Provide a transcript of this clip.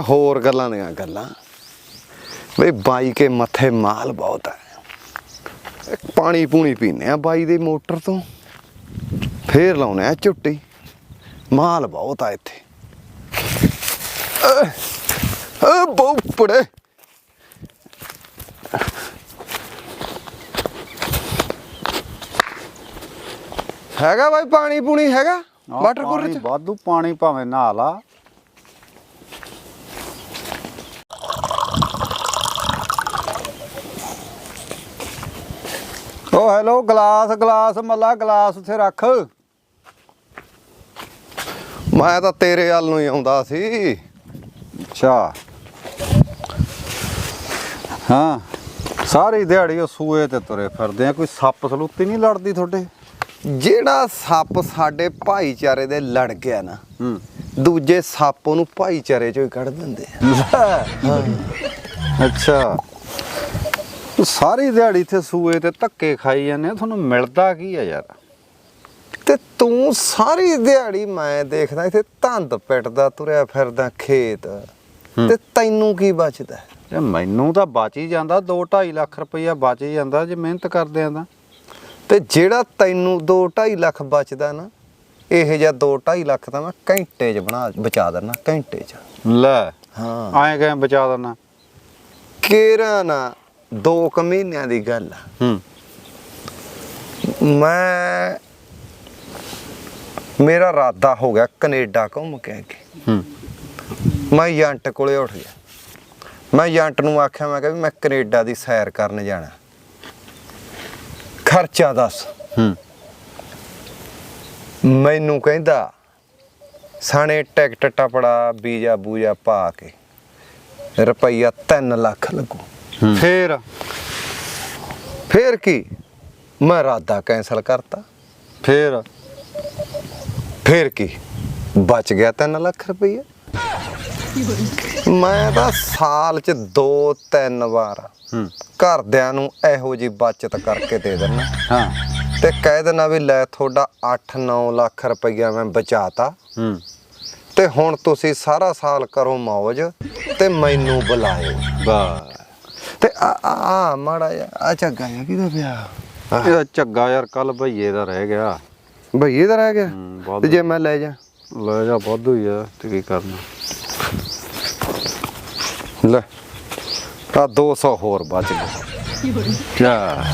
ਹੋਰ ਗੱਲਾਂ ਦੀਆਂ ਗੱਲਾਂ। ਬਈ ਬਾਈ ਕੇ ਮੱਥੇ ਮਾਲ ਬਹੁਤ ਹੈ। ਪਾਣੀ ਪੂਣੀ ਪੀਨੇ ਆ ਬਾਈ ਦੀ ਮੋਟਰ ਤੋਂ। ਫੇਰ ਲਾਉਨੇ ਆ ਝੁੱਟੀ। ਮਾਲ ਬਹੁਤ ਆ ਇੱਥੇ। ਆ ਬਹੁਤ ਪੜੇ ਹੈਗਾ ਬਾਈ ਪਾਣੀ ਪੂਣੀ ਹੈਗਾ? ਵਾਟਰ ਕੂਲਰ ਚ? ਵਾਧੂ ਪਾਣੀ ਭਾਵੇਂ ਨਹਾ ਲਾ। ਓ ਹੈਲੋ ਗਲਾਸ ਗਲਾਸ ਮੱਲਾ ਗਲਾਸ ਉੱਥੇ ਰੱਖ। ਮੈਂ ਤਾਂ ਤੇਰੇ ਵੱਲ ਨੂੰ ਹੀ ਆਉਂਦਾ ਸੀ। ਅੱਛਾ। ਹਾਂ ਸਾਰੀ ਦਿਹਾੜੀ ਉਹ ਸੂਏ ਤੇ ਤੁਰੇ ਫਿਰਦੇ ਆ ਕੋਈ ਸੱਪ ਸਲੂਤੀ ਨਹੀਂ ਲੜਦੀ ਤੁਹਾਡੇ? ਜਿਹੜਾ ਸੱਪ ਸਾਡੇ ਭਾਈਚਾਰੇ ਦੇ ਲੜ ਗਿਆ ਨਾ ਹੂੰ। ਦੂਜੇ ਸੱਪ ਉਹਨੂੰ ਭਾਈਚਾਰੇ ਚੋਂ ਹੀ ਕੱਢ ਦਿੰਦੇ ਆ। ਅੱਛਾ। ਸਾਰੀ ਦਿਹਾੜੀ ਇੱਥੇ ਸੂਏ ਤੇ ਧੱਕੇ ਖਾਈ ਜਾਂਦੇ ਆ ਤੁਹਾਨੂੰ ਮਿਲਦਾ ਕੀ ਆ ਯਾਰ? ਤੇ ਤੂੰ ਸਾਰੀ ਦਿਹਾੜੀ ਮੈਂ ਦੇਖਦਾ ਇੱਥੇ ਧੰਦ ਪਿੱਟਦਾ ਤੁਰਿਆ ਫਿਰਦਾ ਖੇਤ। ਤੇ ਤੈਨੂੰ ਕੀ ਬਚਦਾ? ਤੇ ਮੈਨੂੰ ਤਾਂ ਬਚ ਹੀ ਜਾਂਦਾ 2.5 ਲੱਖ ਰੁਪਈਆ ਬਚ ਹੀ ਜਾਂਦਾ ਜੇ ਮਿਹਨਤ ਕਰਦੇ ਆ ਤਾਂ। ਤੇ ਜਿਹੜਾ ਤੈਨੂੰ 2.5 ਲੱਖ ਬਚਦਾ ਨਾ ਇਹ ਜਿਹਾ 2.5 ਲੱਖ ਤਾਂ ਮੈਂ ਘੰਟੇ 'ਚ ਬਣਾ ਬਚਾ ਦਿੰਦਾ ਘੰਟੇ 'ਚ। ਲੈ ਹਾਂ। ਐਂ ਕਿਵੇਂ ਬਚਾ ਦੇਣਾ ਕੇਰਾ ਨਾ 2 ਕੁ ਮਹੀਨਿਆਂ ਦੀ ਗੱਲ ਆ। ਹੂੰ। ਮੈਂ ਮੇਰਾ ਇਰਾਦਾ ਹੋ ਗਿਆ ਕੈਨੇਡਾ ਘੁੰਮ ਕੇ ਅੱਗੇ ਹੂੰ। ਮੈਂ ਏਜੰਟ ਕੋਲੇ ਉੱਠ ਗਿਆ। ਮੈਂ ਏਜੰਟ ਨੂੰ ਆਖਿਆ ਮੈਂ ਕਿਹਾ ਵੀ ਮੈਂ ਕੈਨੇਡਾ ਦੀ ਸੈਰ ਕਰਨ ਜਾਣਾ। ਖਰਚਾ ਦੱਸ। ਹੂੰ। ਮੈਨੂੰ ਕਹਿੰਦਾ ਸਾਣੇ ਟਿਕਟ ਟਪੜਾ ਵੀਜ਼ਾ ਬੂਜਾ ਪਾ ਕੇ ਰੁਪਈਆ 3 ਲੱਖ ਲੱਗੂ। ਫੇਰ? ਫੇਰ ਕੀ? ਮੈਂ ਇਰਾਦਾ ਕੈਨਸਲ ਕਰਤਾ। ਫੇਰ? ਫੇਰ ਕੀ? ਬਚ ਗਿਆ 3 ਲੱਖ ਰੁਪਈਆ ਮੈਂ ਤਾਂ ਸਾਲ ਚ ਦੋ ਤਿੰਨ ਵਾਰ ਹੂੰ। ਘਰਦਿਆਂ ਨੂੰ ਇਹੋ ਜੀ ਬਚਤ ਕਰਕੇ ਦੇ ਦਿੰਦਾ ਹਾਂ। ਤੇ ਕਹਿ ਦੇਣਾ ਵੀ ਲੈ ਤੁਹਾਡਾ 8-9 ਲੱਖ ਰੁਪਈਆ ਮੈਂ ਬਚਾਤਾ। ਹੂੰ। ਤੇ ਹੁਣ ਤੁਸੀਂ ਸਾਰਾ ਸਾਲ ਕਰੋ ਮौज ਤੇ ਮੈਨੂੰ ਬੁਲਾਇਓ। ਬਾ ਤੇ ਆ ਆ- ਮਾੜਾ ਜਿਹਾ ਆ ਝੱਗਾ ਜਿਹਾ ਕਿਹਦਾ ਪਿਆ? ਇਹ ਝੱਗਾ ਯਾਰ ਕੱਲ ਭਈਏ ਦਾ ਰਹਿ ਗਿਆ। ਭਈਏ ਦਾ ਰਹਿ ਗਿਆ? ਬਹੁਤ ਤੇ ਜੇ ਮੈਂ ਲੈ ਜਾ। ਲੈ ਜਾ ਵਾਧੂ ਹੀ ਆ ਤੇ ਕੀ ਕਰਨਾ। ਲੈ ਆ 200 ਹੋਰ ਬਚ ਗਏ। ਚਾ